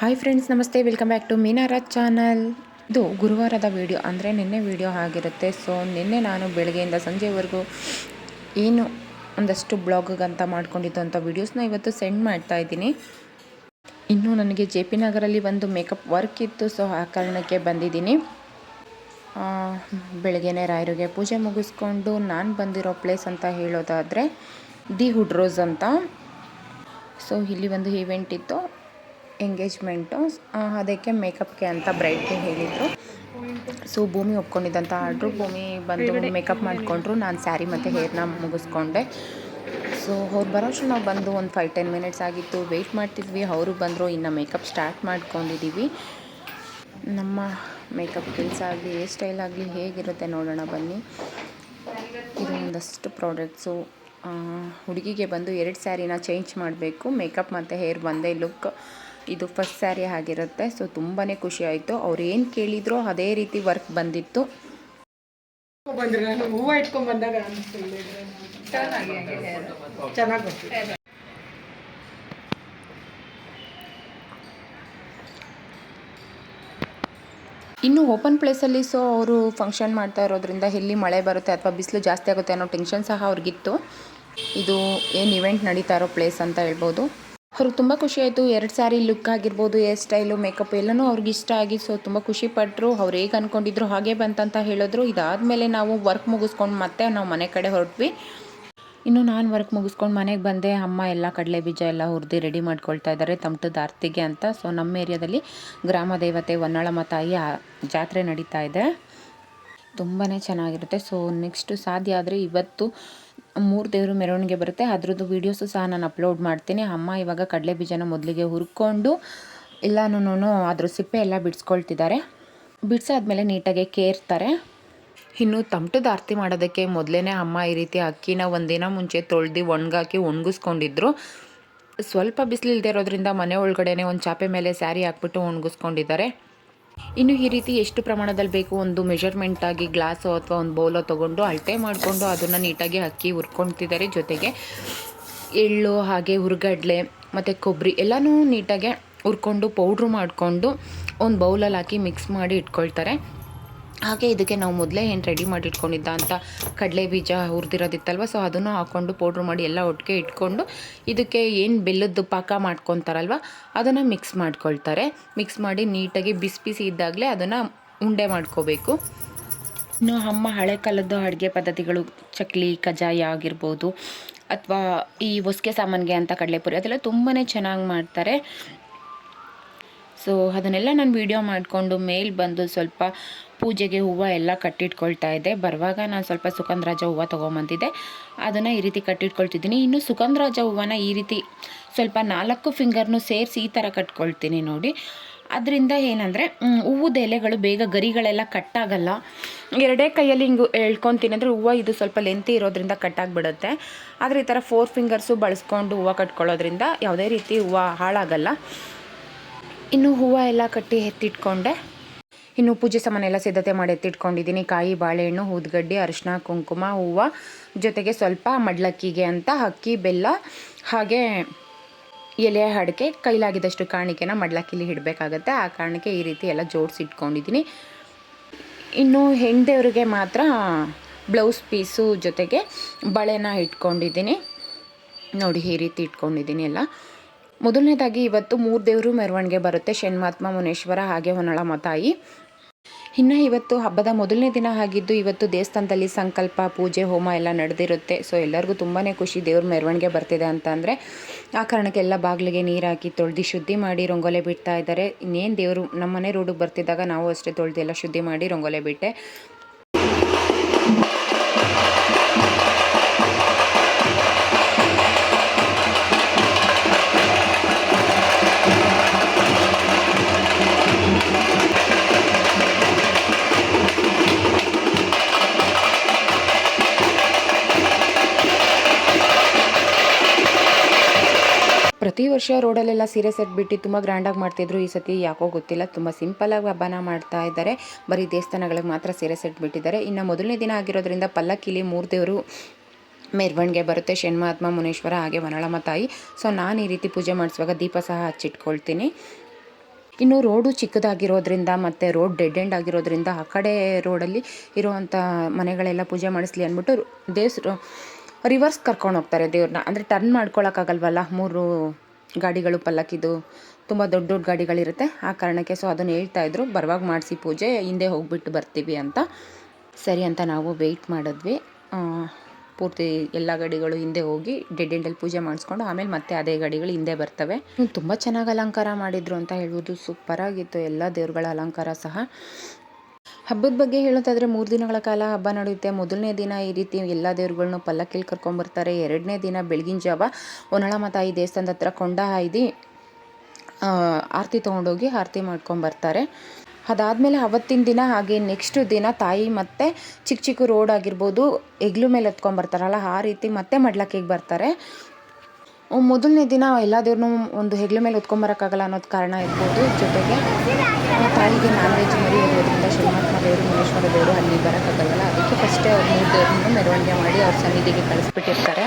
Hi friends, ನಮಸ್ತೆ. Welcome back to Meenaraj channel. ಇದು ಗುರುವಾರದ ವಿಡಿಯೋ. ಅಂದರೆ ನಿನ್ನೆ ವಿಡಿಯೋ ಆಗಿರುತ್ತೆ. ಸೊ, ನಿನ್ನೆ ನಾನು ಬೆಳಗ್ಗೆಯಿಂದ ಸಂಜೆವರೆಗೂ ಏನು ಒಂದಷ್ಟು ಬ್ಲಾಗಂತ ಮಾಡ್ಕೊಂಡಿದ್ದು ಅಂಥ ವೀಡಿಯೋಸ್ನ ಇವತ್ತು ಸೆಂಡ್ ಮಾಡ್ತಾ ಇದ್ದೀನಿ. ಇನ್ನು ನನಗೆ ಜೆ ಪಿ ನಗರಲ್ಲಿ ಒಂದು ಮೇಕಪ್ ವರ್ಕ್ ಇತ್ತು. ಸೊ, ಆ ಕಾರಣಕ್ಕೆ ಬಂದಿದ್ದೀನಿ. ಬೆಳಗ್ಗೆನೆ ರಾಯರಿಗೆ ಪೂಜೆ ಮುಗಿಸ್ಕೊಂಡು ನಾನು ಬಂದಿರೋ ಪ್ಲೇಸ್ ಅಂತ ಹೇಳೋದಾದರೆ ದಿ ಹುಡ್ ರೋಸ್ ಅಂತ. ಸೊ, ಇಲ್ಲಿ ಒಂದು ಈವೆಂಟ್ ಇತ್ತು. ಎಂಗೇಜ್ಮೆಂಟು ಅದಕ್ಕೆ ಮೇಕಪ್ಗೆ ಅಂತ ಬ್ರೈಟ್ಗೆ ಹೇಳಿದರು. ಸೊ ಭೂಮಿ ಒಪ್ಕೊಂಡಿದ್ದಂಥ ಆರ್ಡ್ರು, ಭೂಮಿ ಬಂದು ಮೇಕಪ್ ಮಾಡಿಕೊಂಡ್ರು. ನಾನು ಸ್ಯಾರಿ ಮತ್ತು ಹೇರ್ನ ಮುಗಿಸ್ಕೊಂಡೆ. ಸೊ ಅವ್ರು ಬರೋಷ್ಟು ನಾವು ಬಂದು ಒಂದು ಫೈವ್ ಟೆನ್ ಮಿನಿಟ್ಸ್ ಆಗಿತ್ತು. ವೆಯ್ಟ್ ಮಾಡ್ತಿದ್ವಿ. ಅವರು ಬಂದರು. ಇನ್ನು ಮೇಕಪ್ ಸ್ಟಾರ್ಟ್ ಮಾಡ್ಕೊಂಡಿದ್ದೀವಿ ನಮ್ಮ ಮೇಕಪ್ ಕೆಲಸ ಆಗಲಿ, ಹೇರ್ ಸ್ಟೈಲ್ ಆಗಲಿ ಹೇಗಿರುತ್ತೆ ನೋಡೋಣ ಬನ್ನಿ. ಇದು ಒಂದಷ್ಟು ಪ್ರಾಡಕ್ಟ್ಸು ಹುಡುಗಿಗೆ ಬಂದು ಎರಡು ಸ್ಯಾರಿನ ಚೇಂಜ್ ಮಾಡಬೇಕು. ಮೇಕಪ್ ಮತ್ತು ಹೇರ್ ಬಂದೇ ಲುಕ್ ಇದು ಫಸ್ಟ್ ಸ್ಯಾರಿ ಆಗಿರುತ್ತೆ. ಸೊ ತುಂಬಾ ಖುಷಿ ಆಯಿತು. ಅವ್ರು ಏನು ಕೇಳಿದ್ರೋ ಅದೇ ರೀತಿ ವರ್ಕ್ ಬಂದಿತ್ತು. ಬಂದ್ರೆ ನಾನು ಹೂವು ಇಟ್ಕೊಂಡ್ ಬಂದಾಗ ಅನಿಸ್ತು ಚೆನ್ನಾಗಿ ಇನ್ನು ಓಪನ್ ಪ್ಲೇಸಲ್ಲಿ ಸೊ ಅವರು ಫಂಕ್ಷನ್ ಮಾಡ್ತಾ ಇರೋದ್ರಿಂದ ಎಲ್ಲಿ ಮಳೆ ಬರುತ್ತೆ ಅಥವಾ ಬಿಸಿಲು ಜಾಸ್ತಿ ಆಗುತ್ತೆ ಅನ್ನೋ ಟೆನ್ಷನ್ ಸಹ ಅವ್ರಿಗಿತ್ತು. ಇದು ಏನು ಇವೆಂಟ್ ನಡೀತಾ ಇರೋ ಪ್ಲೇಸ್ ಅಂತ ಹೇಳ್ಬೋದು. ಅವ್ರಿಗೆ ತುಂಬ ಖುಷಿ ಆಯಿತು. ಎರಡು ಸಾರಿ ಲುಕ್ ಆಗಿರ್ಬೋದು ಹೇರ್ ಸ್ಟೈಲು ಮೇಕಪ್ ಎಲ್ಲನೂ ಅವ್ರಿಗೆ ಇಷ್ಟ ಆಗಿ ಸೊ ತುಂಬ ಖುಷಿ ಪಟ್ಟರು ಅವ್ರು ಹೇಗೆ ಅಂದ್ಕೊಂಡಿದ್ರು ಹಾಗೆ ಬಂತಂತ ಹೇಳಿದ್ರು. ಇದಾದಮೇಲೆ ನಾವು ವರ್ಕ್ ಮುಗಿಸ್ಕೊಂಡು ಮತ್ತೆ ನಾವು ಮನೆ ಕಡೆ ಹೊರಟ್ವಿ. ಇನ್ನು ನಾನು ವರ್ಕ್ ಮುಗಿಸ್ಕೊಂಡು ಮನೆಗೆ ಬಂದೆ. ಅಮ್ಮ ಎಲ್ಲ ಕಡಲೆ ಬೀಜ ಎಲ್ಲ ಹುರಿದು ರೆಡಿ ಮಾಡ್ಕೊಳ್ತಾ ಇದ್ದಾರೆ ತಮಟದ ಆರ್ತಿಗೆ ಅಂತ. ಸೊ ನಮ್ಮ ಏರಿಯಾದಲ್ಲಿ ಗ್ರಾಮ ದೇವತೆ ಹೊನ್ನಾಳಮ್ಮ ತಾಯಿ ಜಾತ್ರೆ ನಡೀತಾ ಇದೆ. ತುಂಬಾ ಚೆನ್ನಾಗಿರುತ್ತೆ. ಸೊ ನೆಕ್ಸ್ಟು ಸಾಧ್ಯ ಆದರೆ ಇವತ್ತು ಮೂರು ದೇವರು ಮೆರವಣಿಗೆ ಬರುತ್ತೆ. ಅದರದ್ದು ವೀಡಿಯೋಸು ಸಹ ನಾನು ಅಪ್ಲೋಡ್ ಮಾಡ್ತೀನಿ. ಅಮ್ಮ ಇವಾಗ ಕಡಲೆ ಬೀಜನ ಮೊದಲಿಗೆ ಹುರ್ಕೊಂಡು ಎಲ್ಲನೂ ಅದ್ರ ಸಿಪ್ಪೆ ಎಲ್ಲ ಬಿಡಿಸ್ಕೊಳ್ತಿದ್ದಾರೆ. ಬಿಡಿಸಾದ್ಮೇಲೆ ನೀಟಾಗಿ ಕೇರ್ತಾರೆ. ಇನ್ನು ತಮಟದ ಆರತಿ ಮಾಡೋದಕ್ಕೆ ಮೊದಲೇ ಅಮ್ಮ ಈ ರೀತಿ ಅಕ್ಕಿನ ಒಂದಿನ ಮುಂಚೆ ತೊಳ್ದು ಒಣಗಾಕಿ ಒಣಗಿಸ್ಕೊಂಡಿದ್ರು. ಸ್ವಲ್ಪ ಬಿಸಿಲಿಲ್ದೇ ಇರೋದ್ರಿಂದ ಮನೆ ಒಳಗಡೆನೆ ಒಂದು ಚಾಪೆ ಮೇಲೆ ಸ್ಯಾರಿ ಹಾಕ್ಬಿಟ್ಟು ಒಣಗಿಸ್ಕೊಂಡಿದ್ದಾರೆ. ಇನ್ನು ಈ ರೀತಿ ಎಷ್ಟು ಪ್ರಮಾಣದಲ್ಲಿ ಬೇಕು ಒಂದು ಮೆಷರ್ಮೆಂಟ್ ಆಗಿ ಗ್ಲಾಸ್ ಅಥವಾ ಒಂದು ಬೌಲೋ ತಗೊಂಡು ಅಳತೆ ಮಾಡಿಕೊಂಡು ಅದನ್ನು ನೀಟಾಗಿ ಅಕ್ಕಿ ಹುರ್ಕೊಳ್ತಿದ್ದಾರೆ ಜೊತೆಗೆ ಎಳ್ಳು, ಹಾಗೆ ಹುರ್ಗಡ್ಲೆ, ಮತ್ತು ಕೊಬ್ಬರಿ ಎಲ್ಲನೂ ನೀಟಾಗಿ ಹುರ್ಕೊಂಡು ಪೌಡ್ರು ಮಾಡಿಕೊಂಡು ಒಂದು ಬೌಲಲ್ಲಿ ಹಾಕಿ ಮಿಕ್ಸ್ ಮಾಡಿ ಇಟ್ಕೊಳ್ತಾರೆ. ಹಾಗೆ ಇದಕ್ಕೆ ನಾವು ಮೊದಲೇ ಏನು ರೆಡಿ ಮಾಡಿ ಇಟ್ಕೊಂಡಿದ್ದ ಅಂತ ಕಡಲೆ ಬೀಜ ಹುರಿದಿರೋದಿತ್ತಲ್ವ ಸೊ ಅದನ್ನು ಹಾಕ್ಕೊಂಡು ಪೌಡ್ರ್ ಮಾಡಿ ಎಲ್ಲ ಒಟ್ಟಿಗೆ ಇಟ್ಕೊಂಡು ಇದಕ್ಕೆ ಏನು ಬೆಲ್ಲದ್ದು ಪಾಕ ಮಾಡ್ಕೊತಾರಲ್ವ, ಅದನ್ನು ಮಿಕ್ಸ್ ಮಾಡ್ಕೊಳ್ತಾರೆ. ಮಿಕ್ಸ್ ಮಾಡಿ ನೀಟಾಗಿ ಬಿಸಿ ಬಿಸಿ ಇದ್ದಾಗಲೇ ಅದನ್ನು ಉಂಡೆ ಮಾಡ್ಕೋಬೇಕು. ಇನ್ನು ಅಮ್ಮ ಹಳೆ ಕಾಲದ್ದು ಅಡುಗೆ ಪದ್ಧತಿಗಳು, ಚಕ್ಲಿ ಕಜಾಯ ಆಗಿರ್ಬೋದು, ಅಥವಾ ಈ ಹೊಸ್ಗೆ ಸಾಮಾನಿಗೆ ಅಂತ ಕಡಲೆಪುರಿ, ಅದೆಲ್ಲ ತುಂಬಾ ಚೆನ್ನಾಗಿ ಮಾಡ್ತಾರೆ. ಸೊ ಅದನ್ನೆಲ್ಲ ನಾನು ವೀಡಿಯೋ ಮಾಡಿಕೊಂಡು ಮೇಲ್ ಬಂದು ಸ್ವಲ್ಪ ಪೂಜೆಗೆ ಹೂವು ಎಲ್ಲ ಕಟ್ಟಿಟ್ಕೊಳ್ತಾ ಇದ್ದೆ ಬರುವಾಗ ನಾನು ಸ್ವಲ್ಪ ಸುಗಂಧರಾಜ ಹೂವು ತೊಗೊಂಬಂದಿದ್ದೆ. ಅದನ್ನು ಈ ರೀತಿ ಕಟ್ಟಿಟ್ಕೊಳ್ತಿದ್ದೀನಿ. ಇನ್ನು ಸುಗಂಧರಾಜ ಹೂವನ ಈ ರೀತಿ ಸ್ವಲ್ಪ ನಾಲ್ಕು ಫಿಂಗರ್ನು ಸೇರಿಸಿ ಈ ಥರ ಕಟ್ಕೊಳ್ತೀನಿ ನೋಡಿ. ಅದರಿಂದ ಏನಂದರೆ ಹೂವುದ ಎಲೆಗಳು ಬೇಗ ಗರಿಗಳೆಲ್ಲ ಕಟ್ಟಾಗಲ್ಲ. ಎರಡೇ ಕೈಯಲ್ಲಿ ಹಿಂಗೆ ಎಳ್ಕೊತೀನಿ ಅಂದರೆ ಹೂವು ಇದು ಸ್ವಲ್ಪ ಲೆಂತಿ ಇರೋದ್ರಿಂದ ಕಟ್ಟಾಗಿಬಿಡುತ್ತೆ. ಆದರೆ ಈ ಥರ ಫೋರ್ ಫಿಂಗರ್ಸು ಬಳಸ್ಕೊಂಡು ಹೂವು ಕಟ್ಕೊಳ್ಳೋದ್ರಿಂದ ಯಾವುದೇ ರೀತಿ ಹೂವು ಹಾಳಾಗಲ್ಲ. ಇನ್ನು ಹೂವು ಎಲ್ಲ ಕಟ್ಟಿ ಎತ್ತಿಟ್ಕೊಂಡೆ. ಇನ್ನು ಪೂಜೆ ಸಾಮಾನೆಲ್ಲ ಸಿದ್ಧತೆ ಮಾಡಿ ಎತ್ತಿಟ್ಕೊಂಡಿದ್ದೀನಿ. ಕಾಯಿ, ಬಾಳೆಹಣ್ಣು, ಊದ್ಗಡ್ಡಿ ಅರಿಶಿನ ಕುಂಕುಮ, ಹೂವು. ಜೊತೆಗೆ ಸ್ವಲ್ಪ ಮಡ್ಲಕ್ಕಿಗೆ ಅಂತ ಅಕ್ಕಿ, ಬೆಲ್ಲ, ಹಾಗೆ ಎಲೆ ಅಡಿಕೆ. ಕೈಲಾಗಿದ್ದಷ್ಟು ಕಾಣಿಕೆನ ಮಡ್ಲಕ್ಕಿಲಿ ಇಡಬೇಕಾಗತ್ತೆ. ಆ ಕಾರಣಕ್ಕೆ ಈ ರೀತಿ ಎಲ್ಲ ಜೋಡಿಸಿ ಇಟ್ಕೊಂಡಿದ್ದೀನಿ ಇನ್ನು ಹೆಣ್ದೇವ್ರಿಗೆ ಮಾತ್ರ ಬ್ಲೌಸ್ ಪೀಸು ಜೊತೆಗೆ ಬಳೆನ ಇಟ್ಕೊಂಡಿದ್ದೀನಿ. ನೋಡಿ ಈ ರೀತಿ ಇಟ್ಕೊಂಡಿದ್ದೀನಿ ಎಲ್ಲ. ಮೊದಲನೇದಾಗಿ ಇವತ್ತು ಮೂರು ದೇವರು ಮೆರವಣಿಗೆ ಬರುತ್ತೆ. ಶನ್ಮಾತ್ಮ, ಮುನೇಶ್ವರ, ಹಾಗೆ ಹೊನ್ನಳಮ್ಮ ತಾಯಿ. ಇನ್ನು ಇವತ್ತು ಹಬ್ಬದ ಮೊದಲನೇ ದಿನ ಆಗಿದ್ದು ಇವತ್ತು ದೇವಸ್ಥಾನದಲ್ಲಿ ಸಂಕಲ್ಪ, ಪೂಜೆ, ಹೋಮ ಎಲ್ಲ ನಡೆದಿರುತ್ತೆ. ಸೊ ಎಲ್ಲರಿಗೂ ತುಂಬಾ ಖುಷಿ ದೇವ್ರ ಮೆರವಣಿಗೆ ಬರ್ತಿದೆ ಅಂತ ಅಂದರೆ, ಆ ಕಾರಣಕ್ಕೆ ಎಲ್ಲ ಬಾಗಿಲಿಗೆ ನೀರು ಹಾಕಿ ತೊಳೆದು ಶುದ್ಧಿ ಮಾಡಿ ರಂಗೋಲೆ ಬಿಡ್ತಾ ಇದ್ದಾರೆ. ಇನ್ನೇನು ದೇವರು ನಮ್ಮ ಮನೆ ರೋಡಿಗೆ ಬರ್ತಿದ್ದಾಗ ನಾವು ಅಷ್ಟೇ ತೊಳೆದು ಎಲ್ಲ ಶುದ್ಧಿ ಮಾಡಿ ರಂಗೋಲೆ ಬಿಟ್ಟೆ. ಪ್ರತಿ ವರ್ಷ ರೋಡಲ್ಲೆಲ್ಲ ಸೀರೆ ಸೆಟ್ ಬಿಟ್ಟು ತುಂಬ ಗ್ರ್ಯಾಂಡಾಗಿ ಮಾಡ್ತಿದ್ರು. ಈ ಸತಿ ಯಾಕೋ ಗೊತ್ತಿಲ್ಲ. ತುಂಬ ಸಿಂಪಲಾಗಿ ಹಬ್ಬನ ಮಾಡ್ತಾ ಇದ್ದಾರೆ. ಬರೀ ದೇವಸ್ಥಾನಗಳಿಗೆ ಮಾತ್ರ ಸೀರೆ ಸೆಟ್ ಬಿಟ್ಟಿದ್ದಾರೆ. ಇನ್ನು ಮೊದಲನೇ ದಿನ ಆಗಿರೋದ್ರಿಂದ ಪಲ್ಲಕ್ಕಿಲಿ ಮೂರು ದೇವರು ಮೆರವಣಿಗೆ ಬರುತ್ತೆ. ಷಣ್ಮಹಾತ್ಮ ಮುನೇಶ್ವರ, ಹಾಗೆ ವನಳಮ್ಮ ತಾಯಿ. ಸೊ ನಾನು ಈ ರೀತಿ ಪೂಜೆ ಮಾಡಿಸುವಾಗ ದೀಪ ಸಹ ಹಚ್ಚಿಟ್ಕೊಳ್ತೀನಿ. ಇನ್ನು ರೋಡು ಚಿಕ್ಕದಾಗಿರೋದ್ರಿಂದ ಮತ್ತು ರೋಡ್ ಡೆಡ್ ಎಂಡ್ ಆಗಿರೋದ್ರಿಂದ ಆ ಕಡೆ ರೋಡಲ್ಲಿ ಇರುವಂಥ ಮನೆಗಳೆಲ್ಲ ಪೂಜೆ ಮಾಡಿಸ್ಲಿ ಅಂದ್ಬಿಟ್ಟು ದೇವ್ರು ರಿವರ್ಸ್ ಕರ್ಕೊಂಡು ಹೋಗ್ತಾರೆ ದೇವ್ರನ್ನ ಅಂದರೆ ಟರ್ನ್ ಮಾಡ್ಕೊಳಕ್ಕಾಗಲ್ವಲ್ಲ? ಮೂರು ಗಾಡಿಗಳು ಪಲ್ಲಕ್ಕಿದು ತುಂಬ ದೊಡ್ಡ ದೊಡ್ಡ ಗಾಡಿಗಳಿರುತ್ತೆ. ಆ ಕಾರಣಕ್ಕೆ ಸೊ ಅದನ್ನು ಹೇಳ್ತಾ ಇದ್ರು. ಬರುವಾಗ ಮಾಡಿಸಿ ಪೂಜೆ, ಹಿಂದೆ ಹೋಗ್ಬಿಟ್ಟು ಬರ್ತೀವಿ ಅಂತ. ಸರಿ ಅಂತ ನಾವು ವೆಯ್ಟ್ ಮಾಡಿದ್ವಿ. ಪೂರ್ತಿ ಎಲ್ಲ ಗಾಡಿಗಳು ಹಿಂದೆ ಹೋಗಿ ಡೆಡ್ ಎಂಡಲ್ಲಿ ಪೂಜೆ ಮಾಡಿಸ್ಕೊಂಡು ಆಮೇಲೆ ಮತ್ತೆ ಅದೇ ಗಾಡಿಗಳು ಹಿಂದೆ ಬರ್ತವೆ. ತುಂಬ ಚೆನ್ನಾಗಿ ಅಲಂಕಾರ ಮಾಡಿದ್ರು ಅಂತ ಹೇಳ್ಬೋದು. ಸೂಪರಾಗಿತ್ತು ಎಲ್ಲ ದೇವ್ರುಗಳ ಅಲಂಕಾರ ಸಹ. ಹಬ್ಬದ ಬಗ್ಗೆ ಹೇಳೋದಾದ್ರೆ ಮೂರು ದಿನಗಳ ಕಾಲ ಹಬ್ಬ ನಡೆಯುತ್ತೆ. ಮೊದಲನೇ ದಿನ ಈ ರೀತಿ ಎಲ್ಲ ದೇವ್ರುಗಳ್ನೂ ಪಲ್ಲಕ್ಕಿಲಿ ಕರ್ಕೊಂಬರ್ತಾರೆ ಎರಡನೇ ದಿನ ಬೆಳಗಿನ ಜಾವ ಒನಳಮ್ಮ ತಾಯಿ ದೇವಸ್ಥಾನದ ಹತ್ರ ಕೊಂಡ ಹಾಯ್ದು ಆರತಿ ತೊಗೊಂಡೋಗಿ ಆರತಿ ಮಾಡ್ಕೊಂಬರ್ತಾರೆ ಅದಾದಮೇಲೆ ಅವತ್ತಿನ ದಿನ ಹಾಗೆ ನೆಕ್ಸ್ಟ್ ದಿನ ತಾಯಿ ಮತ್ತು ಚಿಕ್ಕ ಚಿಕ್ಕ ರೋಡ್ ಆಗಿರ್ಬೋದು, ಹೆಗ್ಲು ಮೇಲೆ ಎತ್ಕೊಂಬರ್ತಾರಲ್ಲ ಆ ರೀತಿ ಮತ್ತೆ ಮಡ್ಲಕ್ಕಿಗೆ ಬರ್ತಾರೆ. ಮೊದಲನೇ ದಿನ ಎಲ್ಲ ದೇವ್ರನ್ನೂ ಒಂದು ಹೆಗ್ಲ ಮೇಲೆ ಹೊತ್ಕೊಂಬರೋಕ್ಕಾಗಲ್ಲ ಅನ್ನೋದು ಕಾರಣ ಇರ್ಬೋದು. ಜೊತೆಗೆ ತಾಯಿಗೆ ನಾನ್ ವೆಜ್ ಮರಿ ಇರೋದ್ರಿಂದ ಶ್ರೀಮಂತ ದೇವರು ಮುನೇಶ್ವರ ದೇವರು ಅಲ್ಲಿ ಬರೋಕ್ಕಾಗಲ್ಲ. ಅದಕ್ಕೆ ಫಸ್ಟೇ ಅವ್ರು ಮೂರು ದೇವ್ರನ್ನೂ ಮೆರವಣಿಗೆ ಮಾಡಿ ಅವ್ರ ಸನ್ನಿಧಿಗೆ ಕಳಿಸ್ಬಿಟ್ಟಿರ್ತಾರೆ.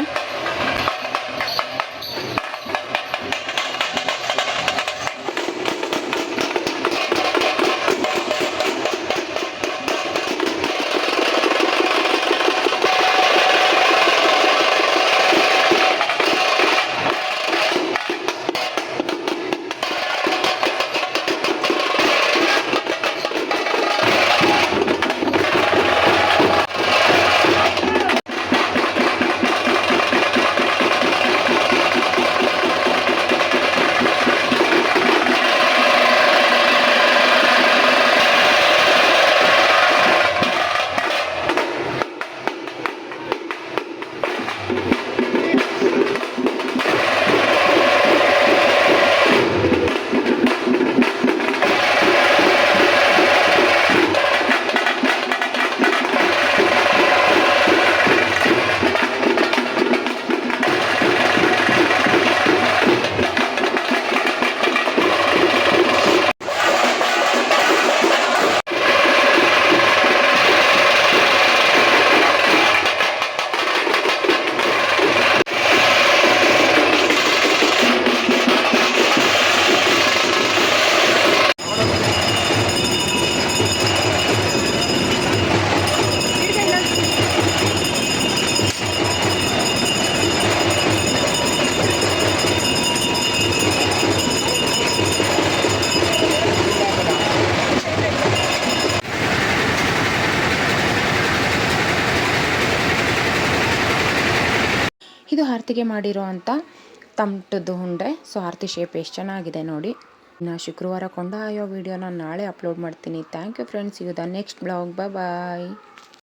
ಇದು ಆರತಿಗೆ ಮಾಡಿರೋ ಅಂಥ ತಮಟದ್ದು ಉಂಡೆ ಸೊ ಆರತಿ ಶೇಪ್ ಎಷ್ಟು ಚೆನ್ನಾಗಿದೆ ನೋಡಿ. ನಾ ಶುಕ್ರವಾರ ಕೊಂಡಾಯೋ ವಿಡಿಯೋನ ನಾಳೆ ಅಪ್ಲೋಡ್ ಮಾಡ್ತೀನಿ. ಥ್ಯಾಂಕ್ ಯು ಫ್ರೆಂಡ್ಸ್ ಇದು ದ ನೆಕ್ಸ್ಟ್ ಬ್ಲಾಗ್ ಬಾಯ್